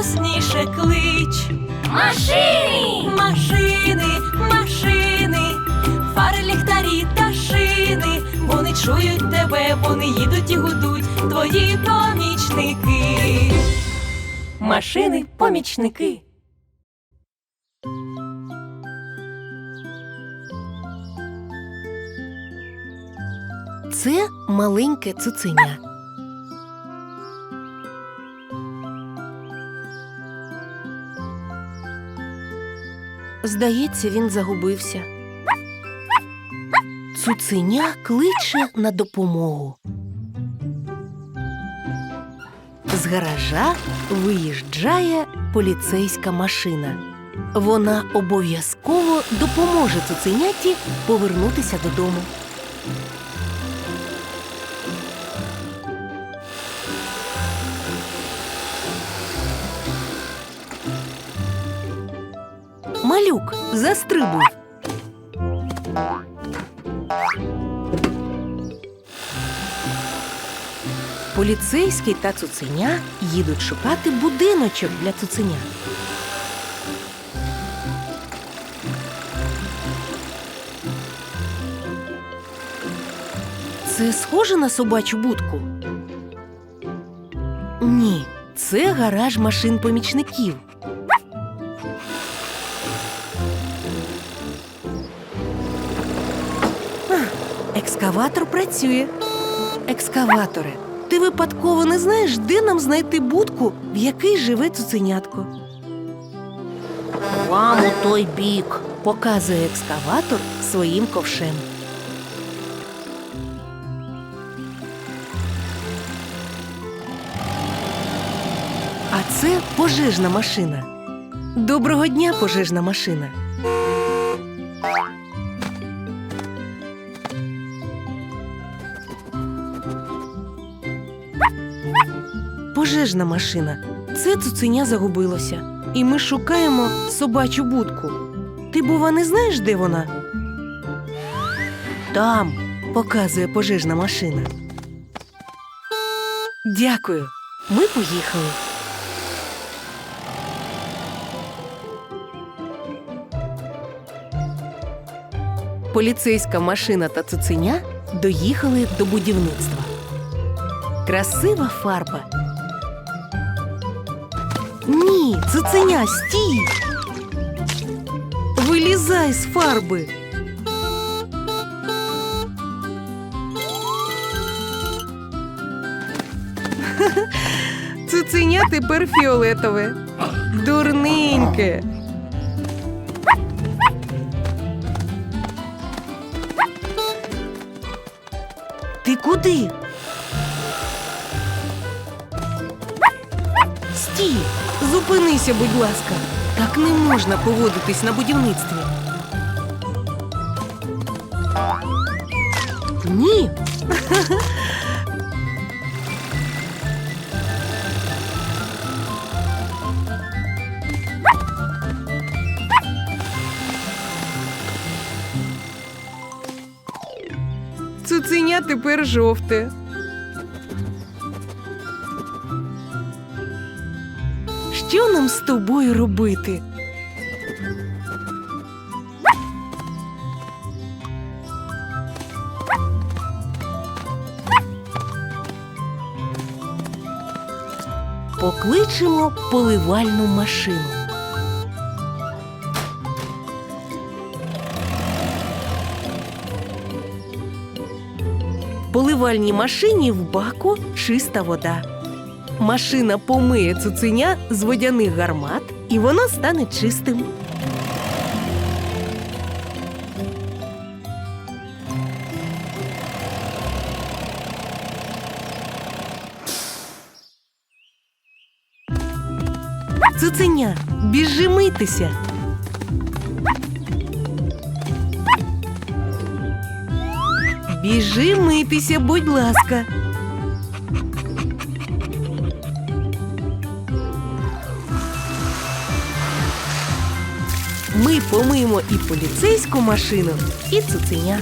голосніше, клич. Машини! Машини, машини, фари, ліхтарі та шини. Вони чують тебе, вони їдуть і гудуть, твої помічники. Машини, помічники. Це маленьке цуценя. Здається, він загубився. Цуценя кличе на допомогу. З гаража виїжджає поліцейська машина. Вона обов'язково допоможе цуценяті повернутися додому. Малюк, застрибуй. Поліцейський та цуценя їдуть шукати будиночок для цуценя. Це схоже на собачу будку? Ні, це гараж машин помічників. Екскаватор працює. Екскаваторе, ти випадково не знаєш, де нам знайти будку, в якій живе цуценятко? Вам у той бік, показує екскаватор своїм ковшем. А це пожежна машина. Доброго дня, пожежна машина. Пожежна машина. Це цуценя загубилося. І ми шукаємо собачу будку. Ти, бува, не знаєш, де вона? Там, показує пожежна машина. Дякую. Ми поїхали. Поліцейська машина та цуценя доїхали до будівництва. Красива фарба. Ні, цуценя, стій! Вилізай з фарби. Цуценя тепер фіолетове. Дурненьке. Ти куди? Стій! Зупинися, будь ласка. Так не можна поводитись на будівництві. Ні. Цуценя тепер жовте. Що нам з тобою робити? Покличемо поливальну машину. Поливальній машині в баку чиста вода. Машина помиє цуценя з водяних гармат, і воно стане чистим. Цуценя, біжи митися. Біжи митися, будь ласка. ми помиємо і поліцейську машину, і цуценя.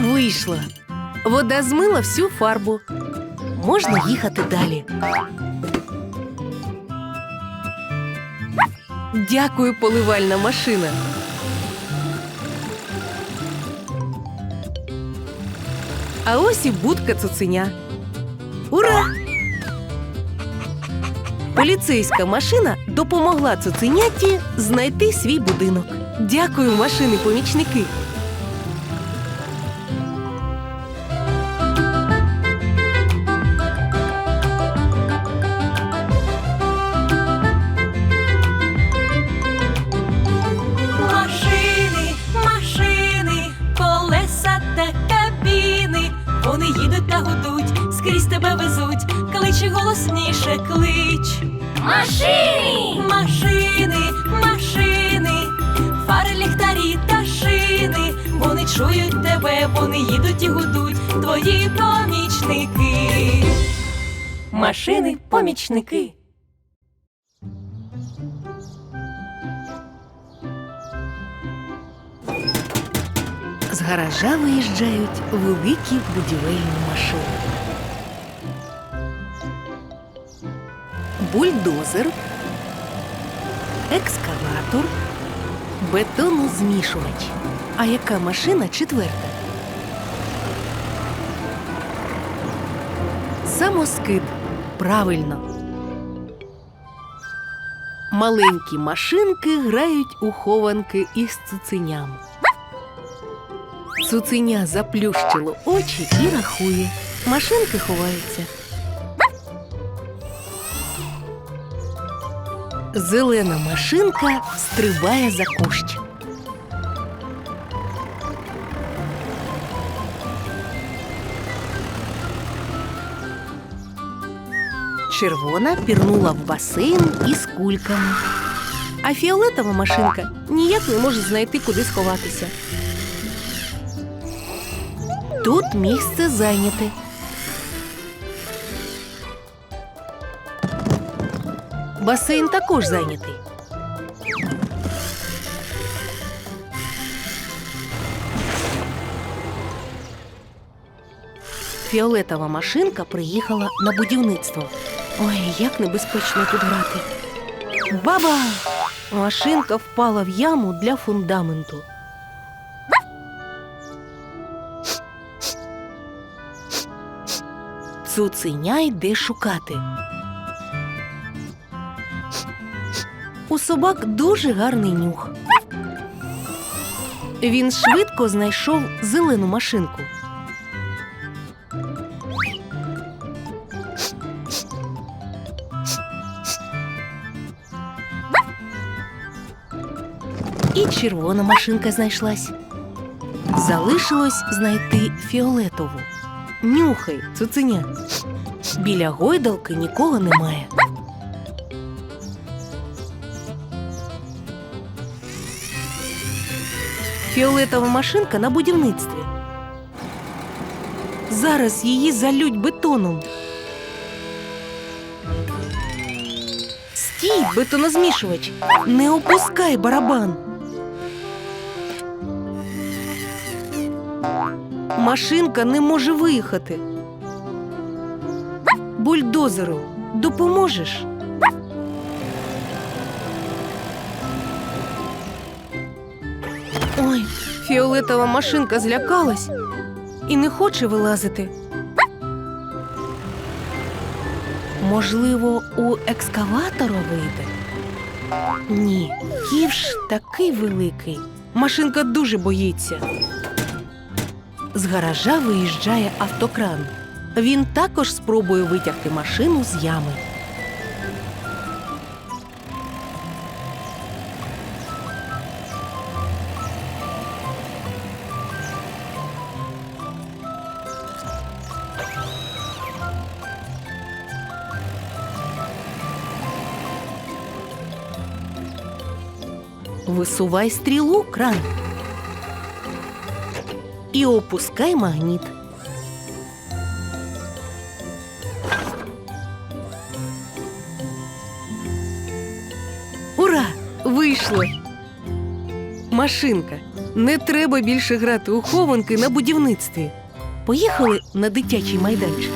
Вийшла Вода змила всю фарбу. Можна їхати далі. Дякую, поливальна машина. А ось і будка цуценя. Ура! Поліцейська машина допомогла цуценяті знайти свій будинок. Дякую, машини-помічники. Везуть. Кличе голосніше, клич. Машини! Машини, машини, фари, ліхтарі та шини. Вони чують тебе, вони їдуть і гудуть. Твої помічники. Машини, помічники. З гаража виїжджають великі будівельні машини. Бульдозер, екскаватор, бетонозмішувач. А яка машина четверта? Самоскид. Правильно. Маленькі машинки грають у хованки із цуценям. Цуценя заплющило очі і рахує. Машинки ховаються. Зелена машинка стрибає за кущ. Червона пірнула в басейн із кульками. А фіолетова машинка ніяк не може знайти, куди сховатися. Тут місце зайняте. Басейн також зайнятий. Фіолетова машинка приїхала на будівництво. Ой, як небезпечно тут грати. Баба! Машинка впала в яму для фундаменту. Цуценя йде шукати. У собак дуже гарний нюх. Він швидко знайшов зелену машинку. І червона машинка знайшлась. Залишилось знайти фіолетову. Нюхай, цуценя. Біля гойдалки нікого немає. Фіолетова машинка на будівництві. Зараз її залють бетоном. Стій, бетонозмішувач! Не опускай барабан. Машинка не може виїхати. Бульдозеру, допоможеш? Ой, фіолетова машинка злякалась і не хоче вилазити. Можливо, у екскаватора вийде? Ні, ківш такий великий. Машинка дуже боїться. З гаража виїжджає автокран. Він також спробує витягти машину з ями. Висувай стрілу, кран. І опускай магніт. Ура! Вийшло! Машинка. Не треба більше грати у хованки на будівництві. Поїхали на дитячий майданчик.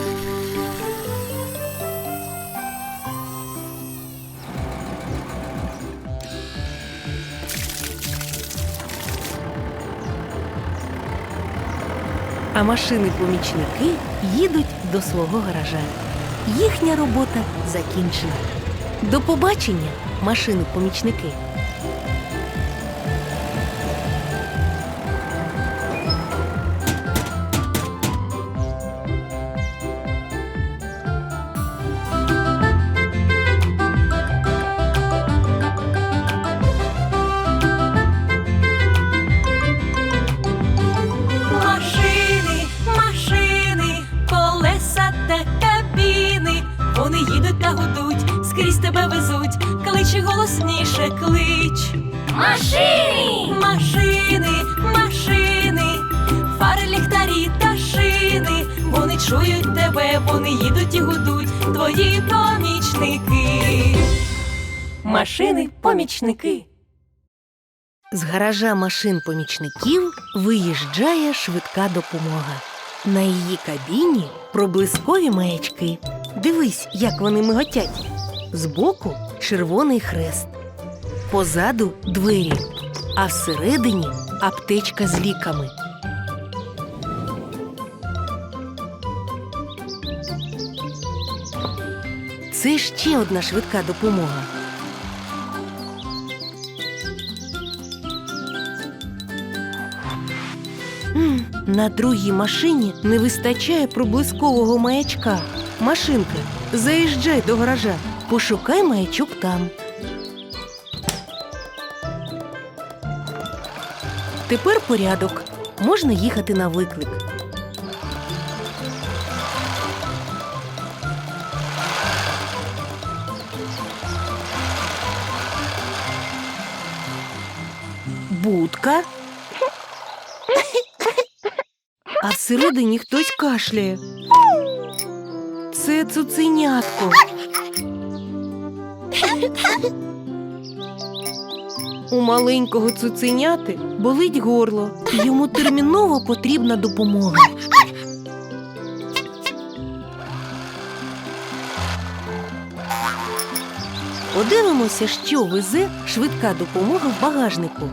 Машини-помічники їдуть до свого гаража. Їхня робота закінчена. До побачення, машини-помічники. Їдуть та гудуть, скрізь тебе везуть. Кличе голосніше, клич. Машини! Машини, машини, фари, ліхтарі та шини. Вони чують тебе, вони їдуть і гудуть. Твої помічники. Машини, помічники. З гаража машин помічників виїжджає швидка допомога. На її кабіні проблискові маячки. Дивись, як вони миготять. Збоку червоний хрест, позаду двері, а всередині аптечка з ліками. Це ще одна швидка допомога. На другій машині не вистачає проблискового маячка. Машинка, заїжджай до гаража, пошукай маячок там. Тепер порядок. Можна їхати на виклик. Будка. А всередині хтось кашляє. Це цуценятко. У маленького цуценяти болить горло, і йому терміново потрібна допомога. Подивимося, що везе швидка допомога в багажнику.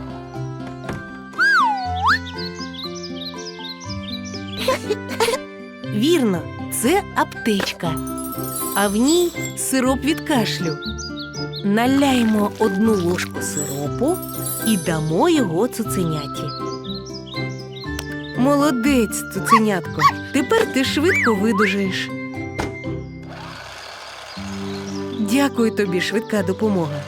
Вірно, це аптечка, а в ній сироп від кашлю. Наляємо одну ложку сиропу і дамо його цуценяті. Молодець, цуценятко. Тепер ти швидко видужаєш. Дякую тобі, швидка допомога.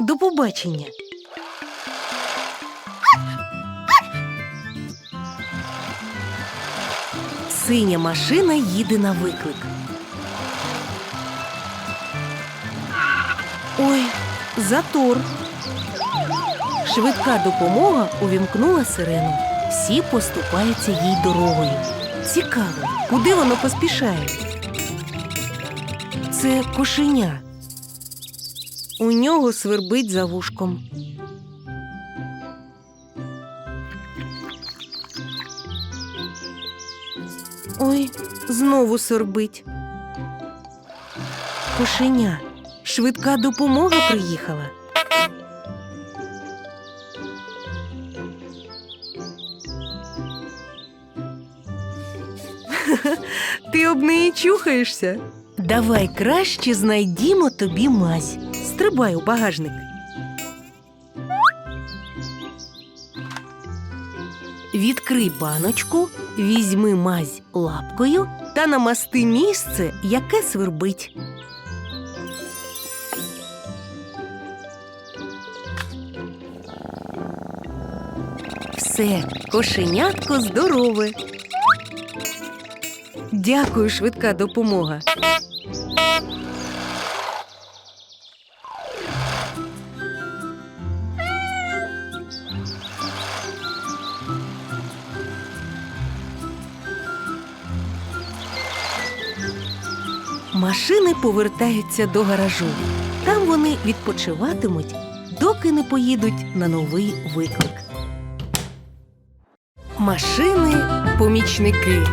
До побачення. Синя машина їде на виклик. Ой, затор. Швидка допомога увімкнула сирену. Всі поступаються їй дорогою. Цікаво, куди воно поспішає? Це кошеня. У нього свербить за вушком. Ой, знову сорбить. Кошеня. Швидка допомога приїхала. Ти об неї чухаєшся? Давай краще знайдімо тобі мазь. Стрибай у багажник. Відкрий баночку, візьми мазь лапкою та намасти місце, яке свербить. Все, кошенятко здорове. Дякую, швидка допомога. Машини повертаються до гаражу. Там вони відпочиватимуть, доки не поїдуть на новий виклик. Машини помічники.